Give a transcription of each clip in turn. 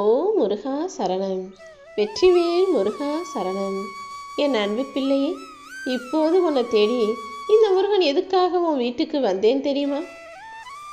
ஓ முருகா சரணம். வெற்றிவேல் முருகா சரணம். என் அன்பு பிள்ளையே இப்போது உன்னை தேடி இந்த முருகன் எதுக்காக உன் வீட்டுக்கு வந்தேன் தெரியுமா?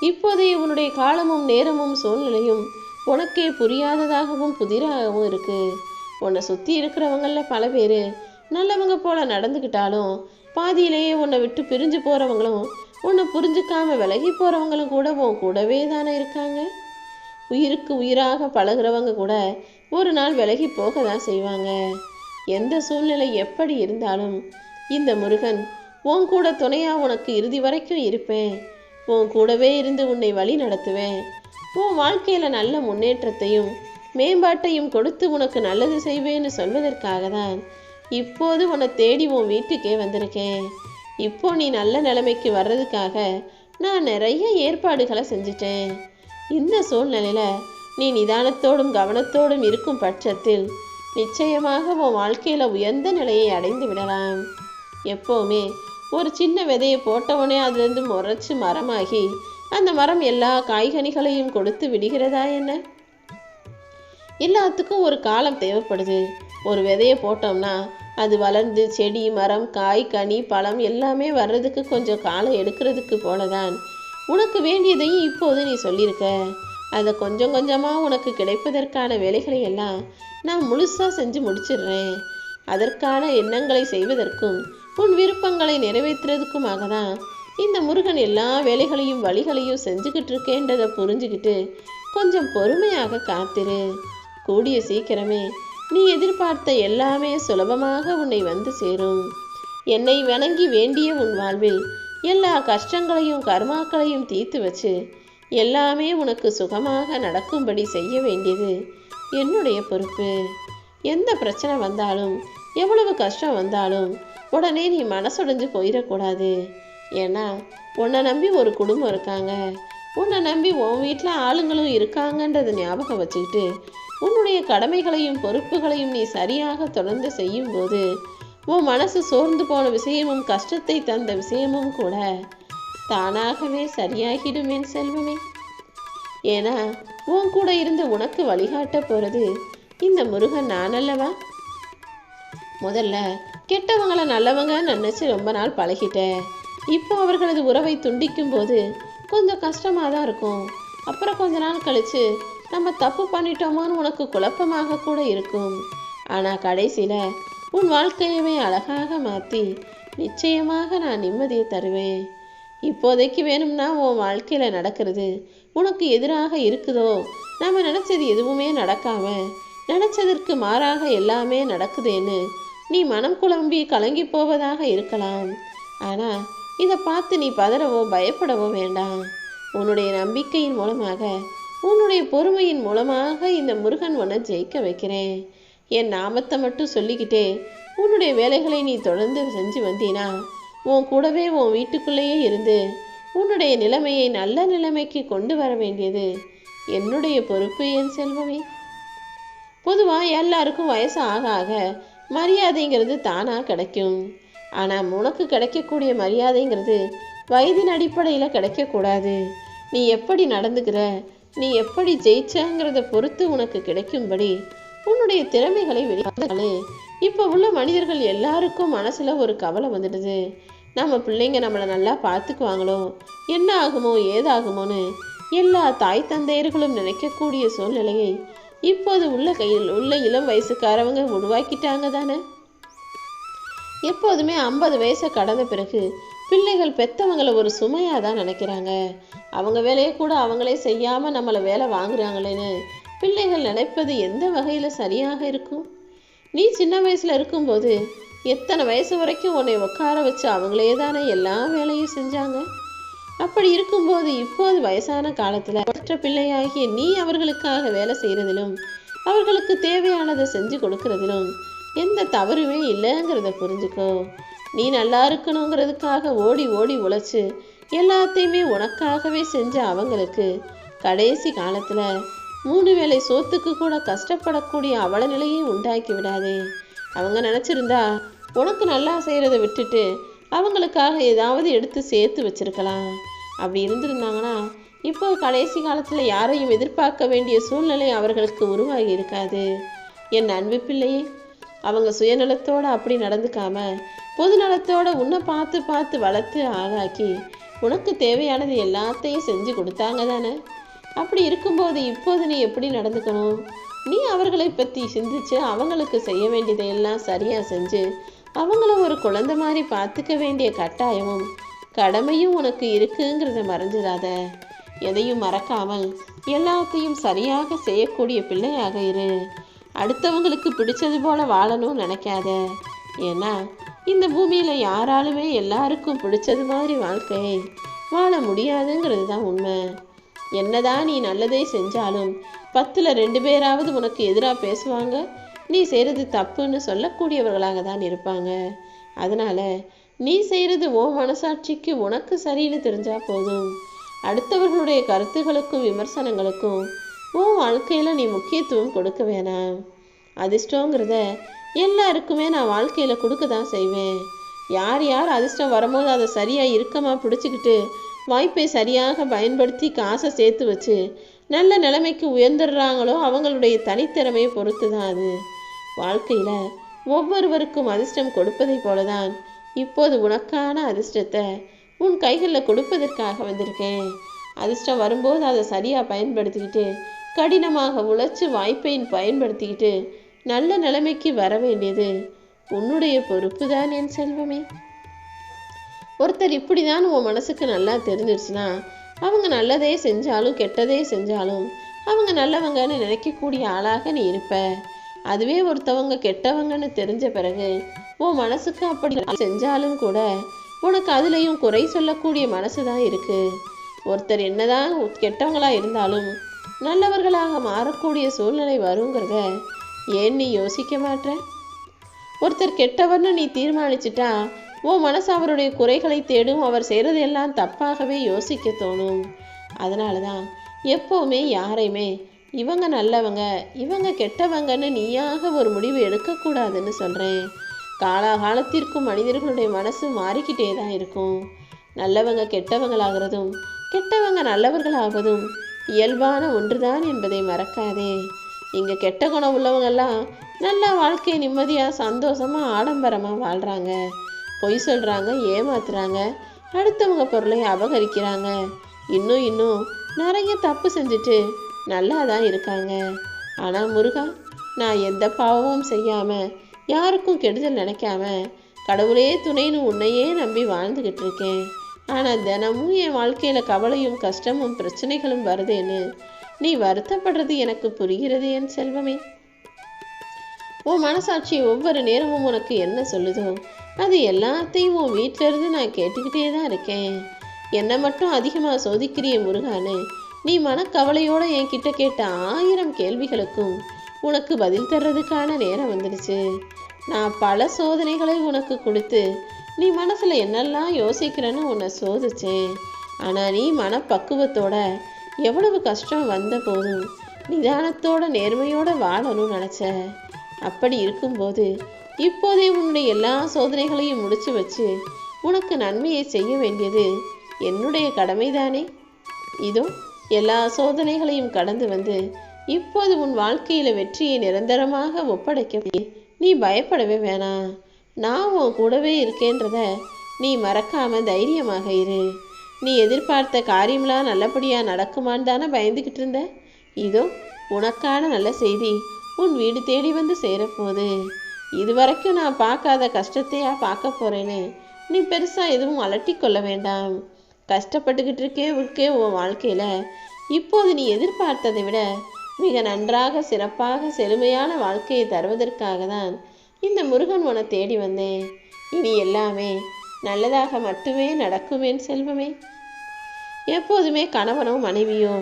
இப்போதைய உன்னுடைய காலமும் நேரமும் சூழ்நிலையும் உனக்கே புரியாததாகவும் புதிராகவும் இருக்கு. உன்னை சுற்றி இருக்கிறவங்களில் பல பேர் நல்லவங்க போல நடந்துக்கிட்டாலும் பாதியிலேயே உன்னை விட்டு பிரிஞ்சு போகிறவங்களும் உன்னை புரிஞ்சுக்காம விலகி போகிறவங்களும் கூட உன் கூடவே தானே இருக்காங்க? உயிருக்கு உயிராக பழகுறவங்க கூட ஒரு நாள் விலகி போக தான் செய்வாங்க. எந்த சூழ்நிலை எப்படி இருந்தாலும் இந்த முருகன் உன் கூட துணையா உனக்கு இறுதி வரைக்கும் இருப்பேன். உன் கூடவே இருந்து உன்னை வழி நடத்துவேன். உன் வாழ்க்கையில நல்ல முன்னேற்றத்தையும் மேம்பாட்டையும் கொடுத்து உனக்கு நல்லது செய்வேன்னு சொல்வதற்காக தான் இப்போது உன்னை தேடி உன் வீட்டுக்கே வந்திருக்கேன். இப்போ நீ நல்ல நிலைமைக்கு வர்றதுக்காக நான் நிறைய ஏற்பாடுகளை செஞ்சிட்டேன். இந்த சூழ்நிலையில நீ நிதானத்தோடும் கவனத்தோடும் இருக்கும் பட்சத்தில் நிச்சயமாக உன் வாழ்க்கையில் உயர்ந்த நிலையை அடைந்து விடலாம். எப்போவுமே ஒரு சின்ன விதையை போட்டவுடனே அதுலேருந்து முறைச்சி மரமாகி அந்த மரம் எல்லா காய்கனிகளையும் கொடுத்து விடுகிறதா என்ன? எல்லாத்துக்கும் ஒரு காலம் தேவைப்படுது. ஒரு விதையை போட்டோம்னா அது வளர்ந்து செடி மரம் காய் கனி பழம் எல்லாமே வர்றதுக்கு கொஞ்சம் காலம் எடுக்கிறதுக்கு போலதான் உனக்கு வேண்டியதையும் இப்போது நீ சொல்லியிருக்க. அதை கொஞ்சம் கொஞ்சமாக உனக்கு கிடைப்பதற்கான வேலைகளை எல்லாம் நான் முழுசாக செஞ்சு முடிச்சிடுறேன். அதற்கான எண்ணங்களை செய்வதற்கும் உன் விருப்பங்களை நிறைவேற்றுறதுக்குமாக தான் இந்த முருகன் எல்லா வேலைகளையும் வழிகளையும் செஞ்சுக்கிட்டு இருக்கேன்றதை புரிஞ்சுக்கிட்டு கொஞ்சம் பொறுமையாக காத்திரு. கூடிய சீக்கிரமே நீ எதிர்பார்த்த எல்லாமே சுலபமாக உன்னை வந்து சேரும். என்னை வணங்கி வேண்டிய உன் வாழ்வில் எல்லா கஷ்டங்களையும் கர்மாக்களையும் தீர்த்து வச்சு எல்லாமே உனக்கு சுகமாக நடக்கும்படி செய்ய வேண்டியது. என்னுடைய பொறுப்பு. எந்த பிரச்சனை வந்தாலும் எவ்வளவு கஷ்டம் வந்தாலும் உடனே நீ மனசுடைஞ்சு போயிடக்கூடாது. ஏன்னா உன்னை நம்பி ஒரு குடும்பம் இருக்காங்க. உன்னை நம்பி உன் வீட்டில் ஆளுங்களும் இருக்காங்கன்றதை ஞாபகம் வச்சுக்கிட்டு உன்னுடைய கடமைகளையும் பொறுப்புகளையும் நீ சரியாக தொடர்ந்து செய்யும்போது உன் மனசு சோர்ந்து போன விஷயமும் கஷ்டத்தை தந்த விஷயமும் கூட தானாகவே சரியாகிடும் என் செல்வமே. ஏன்னா உன் கூட இருந்து உனக்கு வழிகாட்ட போகிறது இந்த முருகன் நான் அல்லவா முதல்ல கெட்டவங்கள நல்லவங்கன்னு நினச்சி ரொம்ப நாள் பழகிட்டேன் இப்போ அவர்களது உறவை துண்டிக்கும் போது கொஞ்சம் கஷ்டமாக தான் இருக்கும். அப்புறம் கொஞ்ச நாள் கழிச்சு நம்ம தப்பு பண்ணிட்டோமோன்னு உனக்கு குழப்பமாக கூட இருக்கும். ஆனால் கடைசியில் உன் வாழ்க்கையவே அழகாக மாற்றி நிச்சயமாக நான் நிம்மதியை தருவேன். இப்போதைக்கு வேணும்னா உன் வாழ்க்கையில் நடக்கிறது உனக்கு எதிராக இருக்குதோ? நம்ம நினச்சது எதுவுமே நடக்காம நினச்சதற்கு மாறாக எல்லாமே நடக்குதேன்னு நீ மனம் குழம்பி கலங்கி போவதாக இருக்கலாம். ஆனால் இதை பார்த்து நீ பதறவோ பயப்படவோ வேண்டாம். உன்னுடைய நம்பிக்கையின் மூலமாக உன்னுடைய பொறுமையின் மூலமாக இந்த முருகன் உன்னை ஜெயிக்க வைக்கிறேன். என் நாமத்தை மட்டும் சொல்லிக்கிட்டே உன்னுடைய வேலைகளை நீ தொடர்ந்து செஞ்சு வந்தீனா உன் கூடவே உன் வீட்டுக்குள்ளேயே இருந்து உன்னுடைய நிலைமையை நல்ல நிலைமைக்கு கொண்டு வர வேண்டியது என்னுடைய பொறுப்பு என் செல்வமே. பொதுவாக எல்லாருக்கும் வயசு ஆக ஆக மரியாதைங்கிறது தானாக கிடைக்கும். ஆனால் உனக்கு கிடைக்கக்கூடிய மரியாதைங்கிறது வயதின் அடிப்படையில் கிடைக்கக்கூடாது. நீ எப்படி நடந்துக்கிற நீ எப்படி ஜெயிச்சங்கிறத பொறுத்து உனக்கு கிடைக்கும்படி உன்னுடைய திறமைகளை வெளியே இப்போ உள்ள மனிதர்கள் எல்லாருக்கும் மனசில் ஒரு கவலை வந்துடுது. நம்ம பிள்ளைங்க நம்மளை நல்லா பார்த்துக்குவாங்களோ? என்ன ஆகுமோ? ஏதாகுமோன்னு எல்லா தாய் தந்தையர்களும் நினைக்கக்கூடிய சூழ்நிலையை இப்போது உள்ள கையில் உள்ள இளம் வயசுக்காரவங்க உருவாக்கிட்டாங்க தானே? எப்போதுமே ஐம்பது வயசை கடந்த பிறகு பிள்ளைகள் பெத்தவங்களை ஒரு சுமையாக தான் நினைக்கிறாங்க. அவங்க வேலையை கூட அவங்களே செய்யாமல் நம்மளை வேலை வாங்குறாங்களேன்னு பிள்ளைகள் நினைப்பது எந்த வகையில் சரியாக இருக்கும்? நீ சின்ன வயசில் இருக்கும்போது எத்தனை வயசு வரைக்கும் உன்னை உட்கார வச்சு அவங்களே தானே எல்லா வேலையும் செஞ்சாங்க? அப்படி இருக்கும்போது இப்போது வயசான காலத்தில் மற்ற பிள்ளையாகிய நீ அவர்களுக்காக வேலை செய்கிறதிலும் அவர்களுக்கு தேவையானதை செஞ்சு கொடுக்கறதிலும் எந்த தவறுமே இல்லைங்கிறத புரிஞ்சுக்கோ. நீ நல்லா இருக்கணுங்கிறதுக்காக ஓடி ஓடி உழைச்சு எல்லாத்தையுமே உனக்காகவே செஞ்ச அவங்களுக்கு கடைசி காலத்தில் மூணு வேளை சோத்துக்கு கூட கஷ்டப்படக்கூடிய அவல நிலையை உண்டாக்கி விடாதே. அவங்க நினச்சிருந்தா உனக்கு நல்லா செய்கிறத விட்டுட்டு அவங்களுக்காக ஏதாவது எடுத்து சேர்த்து வச்சிருக்கலாம். அப்படி இருந்திருந்தாங்கன்னா இப்போ கடைசி காலத்தில் யாரையும் எதிர்பார்க்க வேண்டிய சூழ்நிலை அவர்களுக்கு உருவாகி இருக்காது. என் அன்பு பிள்ளையே அவங்க சுயநலத்தோடு அப்படி நடந்துக்காம பொதுநலத்தோட உன்னை பார்த்து பார்த்து வளர்த்து ஆளாக்கி உனக்கு தேவையானது எல்லாத்தையும் செஞ்சு கொடுத்தாங்க தானே? அப்படி இருக்கும்போது இப்போது நீ எப்படி நடந்துக்கணும்? நீ அவர்களை பற்றி சிந்திச்சு அவங்களுக்கு செய்ய வேண்டியதையெல்லாம் சரியாக செஞ்சு அவங்கள ஒரு குழந்தை மாதிரி பார்த்துக்க வேண்டிய கட்டாயமும் கடமையும் உனக்கு இருக்குங்கிறத மறைஞ்சிடாத எதையும் மறக்காமல் எல்லாத்தையும் சரியாக செய்யக்கூடிய பிள்ளையாக இரு. அடுத்தவங்களுக்கு பிடிச்சது போல வாழணும்னு நினைக்காத. ஏன்னா இந்த பூமியில் யாராலுமே எல்லாருக்கும் பிடிச்சது மாதிரி வாழ்க்கையை வாழ முடியாதுங்கிறது தான் உண்மை. என்னதான் நீ நல்லதே செஞ்சாலும் பத்தில் ரெண்டு பேராவது உனக்கு எதிராக பேசுவாங்க? நீ செய்கிறது தப்புன்னு சொல்லக்கூடியவர்களாக தான் இருப்பாங்க. அதனால நீ செய்கிறது ஓ மனசாட்சிக்கு உனக்கு சரின்னு தெரிஞ்சா போதும். அடுத்தவர்களுடைய கருத்துகளுக்கும் விமர்சனங்களுக்கும் உன் வாழ்க்கையில் நீ முக்கியத்துவம் கொடுக்க வேணாம். அதிர்ஷ்டங்கிறத எல்லாருக்குமே நான் வாழ்க்கையில் கொடுக்க தான் செய்வேன். யார் யார் அதிர்ஷ்டம் வரும்போது அதை சரியாக இறுக்கமாக பிடிச்சிக்கிட்டு வாய்ப்பை சரியாக பயன்படுத்தி காசை சேர்த்து வச்சு நல்ல நிலைமைக்கு உயர்ந்துடுறாங்களோ அவங்களுடைய தனித்திறமையை பொறுத்து தான் அது. வாழ்க்கையில் ஒவ்வொருவருக்கும் அதிர்ஷ்டம் கொடுப்பதைப் போலதான் இப்போது உனக்கான அதிர்ஷ்டத்தை உன் கைகளில் கொடுப்பதற்காக வந்திருக்கேன். அதிர்ஷ்டம் வரும்போது அதை சரியாக பயன்படுத்திக்கிட்டு கடினமாக உழைச்சி வாய்ப்பை பயன்படுத்திக்கிட்டு நல்ல நிலைமைக்கு வர வேண்டியது உன்னுடைய பொறுப்பு தான் என் செல்வமே. ஒருத்தர் இப்படி தான் உன் மனசுக்கு நல்லா தெரிஞ்சிருச்சுன்னா அவங்க நல்லதே செஞ்சாலும் கெட்டதே செஞ்சாலும் அவங்க நல்லவங்கன்னு நினைக்கக்கூடிய ஆளாக நீ இருப்ப. அதுவே ஒருத்தவங்க கெட்டவங்கன்னு தெரிஞ்ச பிறகு உன் மனசுக்கு அப்படி செஞ்சாலும் கூட உனக்கு அதுலேயும் குறை சொல்லக்கூடிய மனசு தான் இருக்கு. ஒருத்தர் என்னதான் கெட்டவங்களா இருந்தாலும் நல்லவர்களாக மாறக்கூடிய சூழ்நிலை வருங்கிறத ஏன் நீ யோசிக்க மாட்ட ஒருத்தர் கெட்டவர்னு நீ தீர்மானிச்சிட்டா உன் மனசு அவருடைய குறைகளை தேடும் அவர் செய்கிறதெல்லாம் தப்பாகவே யோசிக்க தோணும். அதனால தான் எப்போவுமே யாரையுமே இவங்க நல்லவங்க இவங்க கெட்டவங்கன்னு நீயாக ஒரு முடிவு எடுக்கக்கூடாதுன்னு சொல்கிறேன் காலாகாலத்திற்கும் மனிதர்களுடைய மனசு மாறிக்கிட்டே தான் இருக்கும். நல்லவங்க கெட்டவங்களாகிறதும் கெட்டவங்க நல்லவர்களாவதும் இயல்பான ஒன்றுதான் என்பதை மறக்காதே. இங்கே கெட்ட குணம் உள்ளவங்கெல்லாம் நல்ல வாழ்க்கை நிம்மதியாக சந்தோஷமாக ஆடம்பரமாக வாழ்கிறாங்க பொய் சொல்கிறாங்க ஏமாத்துறாங்க. அடுத்தவங்க பொருளை அபகரிக்கிறாங்க. இன்னும் இன்னும் நிறைய தப்பு செஞ்சுட்டு நல்லா தான் இருக்காங்க. ஆனால் முருகா நான் எந்த பாவமும் செய்யாமல் யாருக்கும் கெடுதல் நினைக்காம கடவுளே துணைன்னு உன்னையே நம்பி வாழ்ந்துக்கிட்டு இருக்கேன். ஆனால் தினமும் என் வாழ்க்கையில் கவலையும் கஷ்டமும் பிரச்சனைகளும் வருதேன்னு நீ வருத்தப்படுறது எனக்கு புரிகிறது என் செல்வமே. உன் மனசாட்சி ஒவ்வொரு நேரமும் உனக்கு என்ன சொல்லுதோ அது எல்லாத்தையும் உன் வீட்டிலேருந்து நான் கேட்டுக்கிட்டே தான் இருக்கேன். என்னை மட்டும் அதிகமாக சோதிக்கிறிய முருகானு. நீ மனக்கவலையோடு என்கிட்ட கேட்ட ஆயிரம் கேள்விகளுக்கும் உனக்கு பதில் தர்றதுக்கான நேரம் வந்துடுச்சு. நான் பல சோதனைகளை உனக்கு கொடுத்து நீ மனசில் என்னெல்லாம் யோசிக்கிறேன்னு உன்னை சோதிச்சேன். ஆனால் நீ மனப்பக்குவத்தோட எவ்வளவு கஷ்டம் வந்த போதும் நிதானத்தோட நேர்மையோட வாழணும்னு நினச்ச. அப்படி இருக்கும்போது இப்போதே உன்னுடைய எல்லா சோதனைகளையும் முடிச்சு வச்சு உனக்கு நன்மையை செய்ய வேண்டியது என்னுடைய கடமைதானே? இதோ எல்லா சோதனைகளையும் கடந்து வந்து இப்போது உன் வாழ்க்கையில வெற்றியை நிரந்தரமாக ஒப்படைக்க நீ பயப்படவே வேணாம் நான் உன் கூடவே இருக்கேன்றத நீ மறக்காம தைரியமாக இரு. நீ எதிர்பார்த்த காரியம்லாம் நல்லபடியா நடக்குமான்னு தானே பயந்துக்கிட்டு இருந்த? இதோ உனக்கான நல்ல செய்தி உன் வீடு தேடி வந்து சேரப்போகுது. இது வரைக்கும் நான் பார்க்காத கஷ்டத்தையா பார்க்க போறேன்னு நீ பெருசா எதுவும் அலட்டி கொள்ள வேண்டாம். கஷ்டப்பட்டுக்கிட்டு இருக்கே இருக்கே உன் வாழ்க்கையில. இப்போது நீ எதிர்பார்த்ததை விட மிக நன்றாக சிறப்பாக செழுமையான வாழ்க்கையை தருவதற்காக தான் இந்த முருகன் உன தேடி வந்தேன். இனி எல்லாமே நல்லதாக மட்டுமே நடக்குமேன் செல்வமே. எப்போதுமே கணவனோ மனைவியோ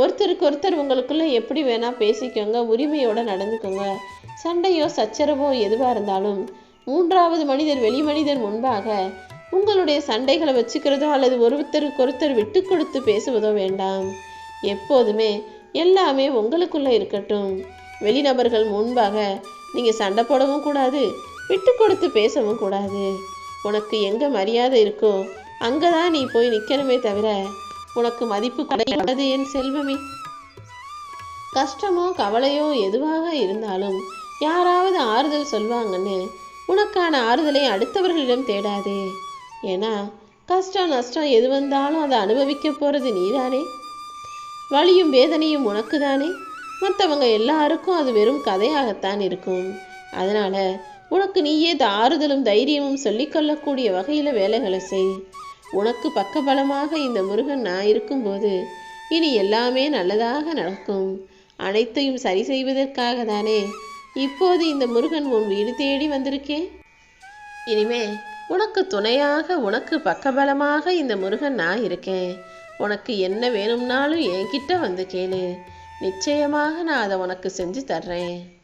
ஒருத்தருக்கு ஒருத்தர் உங்களுக்குள்ள எப்படி வேணா பேசிக்கோங்க உரிமையோட நடந்துக்கோங்க. சண்டையோ சச்சரவோ எதுவாக இருந்தாலும் மூன்றாவது மனிதர் வெளி மனிதர் முன்பாக உங்களுடைய சண்டைகளை வச்சுக்கிறதோ அல்லது ஒருத்தருக்கு ஒருத்தர் விட்டு கொடுத்து பேசுவதோ வேண்டாம். எப்போதுமே எல்லாமே உங்களுக்குள்ள இருக்கட்டும். வெளிநபர்கள் முன்பாக நீங்க சண்டை போடவும் கூடாது விட்டு கொடுத்து பேசவும் கூடாது. உனக்கு எங்க மரியாதை இருக்கோ அங்கதான் நீ போய் நிக்கணுமே தவிர உனக்கு மதிப்பு கிடையாது என் செல்வமே. கஷ்டமோ கவலையோ எதுவாக இருந்தாலும் யாராவது ஆறுதல் சொல்வாங்கன்னு உனக்கான ஆறுதலை அடுத்தவர்களிடம் தேடாதே. ஏன்னா கஷ்டம் நஷ்டம் எது வந்தாலும் அதை அனுபவிக்க போகிறது நீதானே. வலியும் வேதனையும் உனக்கு தானே மற்றவங்க எல்லாருக்கும் அது வெறும் கதையாகத்தான் இருக்கும். அதனால உனக்கு நீயே ஆறுதலும் தைரியமும் சொல்லிக்கொள்ளக்கூடிய வகையில் வேலைகளை செய். உனக்கு பக்கபலமாக இந்த முருகன் நான் இருக்கும்போது இனி எல்லாமே நல்லதாக நடக்கும். அனைத்தையும் சரி செய்வதற்காக தானே இப்போது இந்த முருகன் உன் வீடு தேடி வந்திருக்கேன் இனிமே உனக்கு துணையாக உனக்கு பக்கபலமாக இந்த முருகன் நான் இருக்கேன். உனக்கு என்ன வேணும்னாலும் என்கிட்ட வந்து கேளு. நிச்சயமாக நான் அதை உனக்கு செஞ்சு தர்றேன்.